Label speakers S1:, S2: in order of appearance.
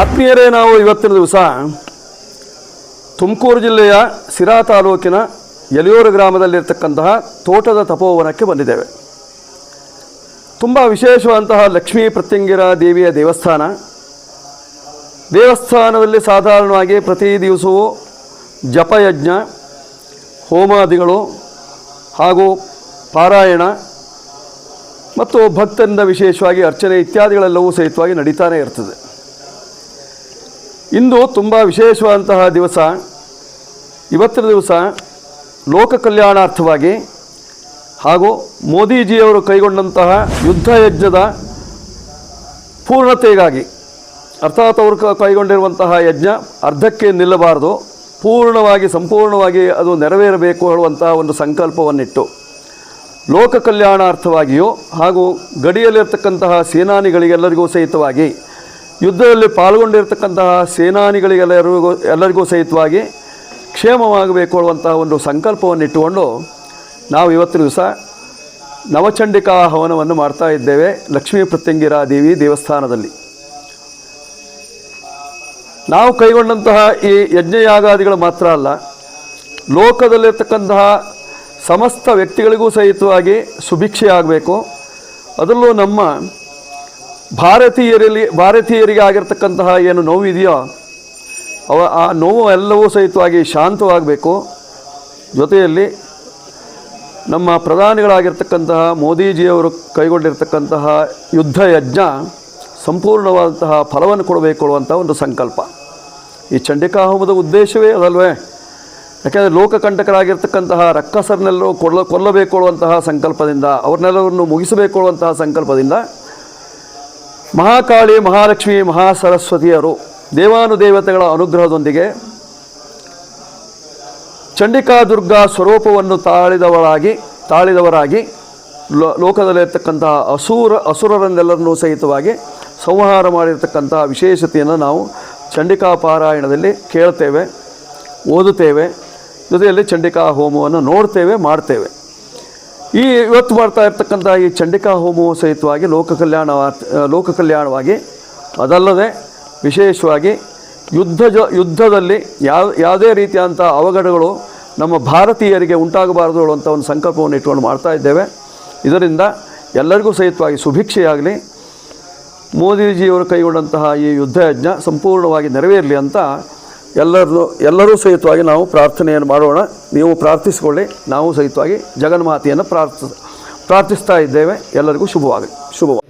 S1: ಆತ್ಮೀಯರೇ ನಾವು ಇವತ್ತಿನ ದಿವಸ ತುಮಕೂರು ಜಿಲ್ಲೆಯ ಸಿರಾ ತಾಲೂಕಿನ ಯಲಿಯೂರು ಗ್ರಾಮದಲ್ಲಿರ್ತಕ್ಕಂತಹ ತೋಟದ ತಪೋವನಕ್ಕೆ ಬಂದಿದ್ದೇವೆ. ತುಂಬ ವಿಶೇಷವಾದಂತಹ ಲಕ್ಷ್ಮೀ ಪ್ರತ್ಯಂಗಿರ ದೇವಿಯ ದೇವಸ್ಥಾನ. ದೇವಸ್ಥಾನದಲ್ಲಿ ಸಾಧಾರಣವಾಗಿ ಪ್ರತಿ ದಿವಸವೂ ಜಪಯಜ್ಞ, ಹೋಮಾದಿಗಳು ಹಾಗೂ ಪಾರಾಯಣ ಮತ್ತು ಭಕ್ತರಿಂದ ವಿಶೇಷವಾಗಿ ಅರ್ಚನೆ ಇತ್ಯಾದಿಗಳೆಲ್ಲವೂ ಸಹಿತವಾಗಿ ನಡೀತಾನೆ ಇರ್ತದೆ. ಇಂದು ತುಂಬ ವಿಶೇಷವಾದಂತಹ ದಿವಸ ಇವತ್ತಿನ ದಿವಸ ಲೋಕ ಕಲ್ಯಾಣಾರ್ಥವಾಗಿ ಹಾಗೂ ಮೋದಿಜಿಯವರು ಕೈಗೊಂಡಂತಹ ಯುದ್ಧ ಯಜ್ಞದ ಪೂರ್ಣತೆಗಾಗಿ, ಅರ್ಥಾತ್ ಅವರು ಕೈಗೊಂಡಿರುವಂತಹ ಯಜ್ಞ ಅರ್ಧಕ್ಕೆ ನಿಲ್ಲಬಾರದು, ಪೂರ್ಣವಾಗಿ, ಸಂಪೂರ್ಣವಾಗಿ ಅದು ನೆರವೇರಬೇಕು ಹೇಳುವಂತಹ ಒಂದು ಸಂಕಲ್ಪವನ್ನಿಟ್ಟು, ಲೋಕ ಕಲ್ಯಾಣಾರ್ಥವಾಗಿಯೂ ಹಾಗೂ ಗಡಿಯಲ್ಲಿರ್ತಕ್ಕಂತಹ ಸೇನಾನಿಗಳಿಗೆಲ್ಲರಿಗೂ ಸಹಿತವಾಗಿ, ಯುದ್ಧದಲ್ಲಿ ಪಾಲ್ಗೊಂಡಿರ್ತಕ್ಕಂತಹ ಸೇನಾನಿಗಳಿಗೆಲ್ಲರಿಗೂ, ಎಲ್ಲರಿಗೂ ಸಹಿತವಾಗಿ ಕ್ಷೇಮವಾಗಬೇಕು ಅನ್ನುವಂತಹ ಒಂದು ಸಂಕಲ್ಪವನ್ನಿಟ್ಟುಕೊಂಡು ನಾವು ಇವತ್ತಿನ ದಿವಸ ನವಚಂಡಿಕಾ ಹವನವನ್ನು ಮಾಡ್ತಾ ಇದ್ದೇವೆ ಲಕ್ಷ್ಮೀ ಪ್ರತ್ಯಂಗಿರ ದೇವಿ ದೇವಸ್ಥಾನದಲ್ಲಿ. ನಾವು ಕೈಗೊಂಡಂತಹ ಈ ಯಜ್ಞಯಾಗಾದಿಗಳು ಮಾತ್ರ ಅಲ್ಲ, ಲೋಕದಲ್ಲಿರ್ತಕ್ಕಂತಹ ಸಮಸ್ತ ವ್ಯಕ್ತಿಗಳಿಗೂ ಸಹಿತವಾಗಿ ಸುಭಿಕ್ಷೆ ಆಗಬೇಕು ಅದರಲ್ಲೂ ನಮ್ಮ ಭಾರತೀಯರಲ್ಲಿ ಭಾರತೀಯರಿಗೆ ಆಗಿರ್ತಕ್ಕಂತಹ ಏನು ನೋವಿದೆಯೋ ಅವ ಆ ನೋವು ಎಲ್ಲವೂ ಸಹಿತವಾಗಿ ಶಾಂತವಾಗಬೇಕು. ಜೊತೆಯಲ್ಲಿ ನಮ್ಮ ಪ್ರಧಾನಿಗಳಾಗಿರ್ತಕ್ಕಂತಹ ಮೋದಿಜಿಯವರು ಕೈಗೊಂಡಿರ್ತಕ್ಕಂತಹ ಯುದ್ಧ ಯಜ್ಞ ಸಂಪೂರ್ಣವಾದಂತಹ ಫಲವನ್ನು ಕೊಡಬೇಕು ಅನ್ನುವಂಥ ಒಂದು ಸಂಕಲ್ಪ. ಈ ಚಂಡಿಕಾ ಹೋಮದ ಉದ್ದೇಶವೇ ಅದಲ್ವೇ? ಯಾಕೆಂದರೆ ಲೋಕಕಂಟಕರಾಗಿರ್ತಕ್ಕಂತಹ ರಕ್ಕಸರನ್ನೆಲ್ಲರೂ ಕೊಲ್ಲ ಕೊಲ್ಲಬೇಕು ಅನ್ನುವಂತಹ ಸಂಕಲ್ಪದಿಂದ, ಅವ್ರನ್ನೆಲ್ಲರನ್ನು ಮುಗಿಸಬೇಕು ಅನ್ನುವಂತಹ ಸಂಕಲ್ಪದಿಂದ ಮಹಾಕಾಳಿ ಮಹಾಲಕ್ಷ್ಮಿ ಮಹಾಸರಸ್ವತಿಯರು ದೇವಾನುದೇವತೆಗಳ ಅನುಗ್ರಹದೊಂದಿಗೆ ಚಂಡಿಕಾ ದುರ್ಗಾ ಸ್ವರೂಪವನ್ನು ತಾಳಿದವರಾಗಿ ತಾಳಿದವರಾಗಿ, ಲೋ, ಲೋಕದಲ್ಲಿರ್ತಕ್ಕಂತಹ ಅಸುರ, ಅಸುರರನ್ನೆಲ್ಲರನ್ನೂ ಸಹಿತವಾಗಿ ಸಂಹಾರ ಮಾಡಿರ್ತಕ್ಕಂತಹ ವಿಶೇಷತೆಯನ್ನು ನಾವು ಚಂಡಿಕಾ ಪಾರಾಯಣದಲ್ಲಿ ಕೇಳ್ತೇವೆ, ಓದುತ್ತೇವೆ. ಜೊತೆಯಲ್ಲಿ ಚಂಡಿಕಾ ಹೋಮವನ್ನು ನೋಡ್ತೇವೆ, ಮಾಡ್ತೇವೆ. ಈ ಇವತ್ತು ಮಾಡ್ತಾ ಇರ್ತಕ್ಕಂಥ ಈ ಚಂಡಿಕಾ ಹೋಮವು ಸಹಿತವಾಗಿ ಲೋಕ ಕಲ್ಯಾಣ ಲೋಕ ಕಲ್ಯಾಣವಾಗಿ ಅದಲ್ಲದೆ ವಿಶೇಷವಾಗಿ ಯುದ್ಧ ಜ, ಯುದ್ಧದಲ್ಲಿ ಯಾವ, ಯಾವುದೇ ರೀತಿಯಾದಂಥ ಅವಘಡಗಳು ನಮ್ಮ ಭಾರತೀಯರಿಗೆ ಉಂಟಾಗಬಾರದು ಹೇಳುವಂಥ ಒಂದು ಸಂಕಲ್ಪವನ್ನು ಇಟ್ಕೊಂಡು ಮಾಡ್ತಾ ಇದ್ದೇವೆ. ಇದರಿಂದ ಎಲ್ಲರಿಗೂ ಸಹಿತವಾಗಿ ಸುಭಿಕ್ಷೆಯಾಗಲಿ, ಮೋದಿಜಿಯವರು ಕೈಗೊಂಡಂತಹ ಈ ಯುದ್ಧ ಯಜ್ಞ ಸಂಪೂರ್ಣವಾಗಿ ನೆರವೇರಲಿ ಅಂತ ಎಲ್ಲರೂ ಎಲ್ಲರೂ ಸಹಿತವಾಗಿ ನಾವು ಪ್ರಾರ್ಥನೆಯನ್ನು ಮಾಡೋಣ. ನೀವು ಪ್ರಾರ್ಥಿಸಿಕೊಳ್ಳಿ, ನಾವು ಸಹಿತವಾಗಿ ಜಗನ್ಮಾತೆಯನ್ನು ಪ್ರಾರ್ಥ, ಪ್ರಾರ್ಥಿಸ್ತಾ ಇದ್ದೇವೆ. ಎಲ್ಲರಿಗೂ ಶುಭವಾಗಲಿ ಶುಭವಾಗಿ